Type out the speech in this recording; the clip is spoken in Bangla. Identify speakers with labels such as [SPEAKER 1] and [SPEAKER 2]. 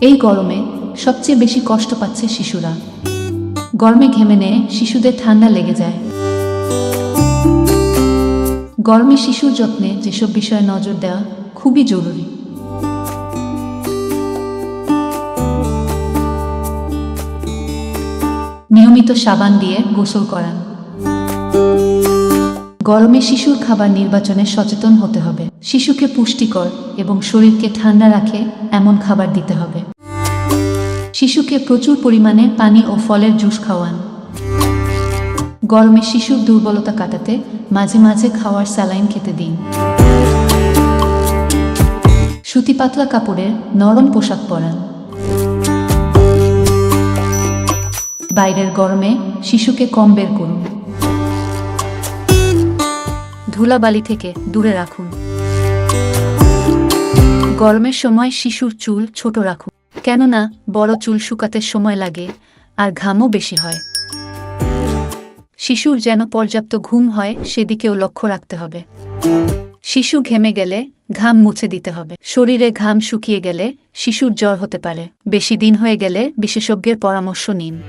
[SPEAKER 1] এই গরমে সবচেয়ে বেশি কষ্ট পাচ্ছে শিশুরা। গরমে ঘেমে নেয় শিশুদের ঠান্ডা লেগে যায়। গরমে শিশুর যত্নে যেসব বিষয়ে নজর দেওয়া খুবই জরুরি। নিয়মিত সাবান দিয়ে গোসল করান। গরমে শিশুর খাবার নির্বাচনে সচেতন হতে হবে। শিশুকে পুষ্টিকর এবং শরীরকে ঠান্ডা রাখে এমন খাবার দিতে হবে। শিশুকে প্রচুর পরিমাণে পানি ও ফলের জুস খাওয়ান। গরমে শিশুর দুর্বলতা কাটাতে মাঝে মাঝে খাওয়ার স্যালাইন খেতে দিন। সুতি পাতলা কাপড়ের নরম পোশাক পরান। বাইরের গরমে শিশুকে কম বের করুন। ধুলাবালি থেকে দূরে রাখুন। গরমের সময় শিশুর চুল ছোট রাখুন। কেননা বড় চুল শুকাতে সময় লাগে আর ঘামও বেশি হয়। শিশুর যেন পর্যাপ্ত ঘুম হয়, সেদিকেও লক্ষ্য রাখতে হবে। শিশু ঘেমে গেলে ঘাম মুছে দিতে হবে। শরীরে ঘাম শুকিয়ে গেলে শিশুর জ্বর হতে পারে। বেশি দিন হয়ে গেলে বিশেষজ্ঞের পরামর্শ নিন।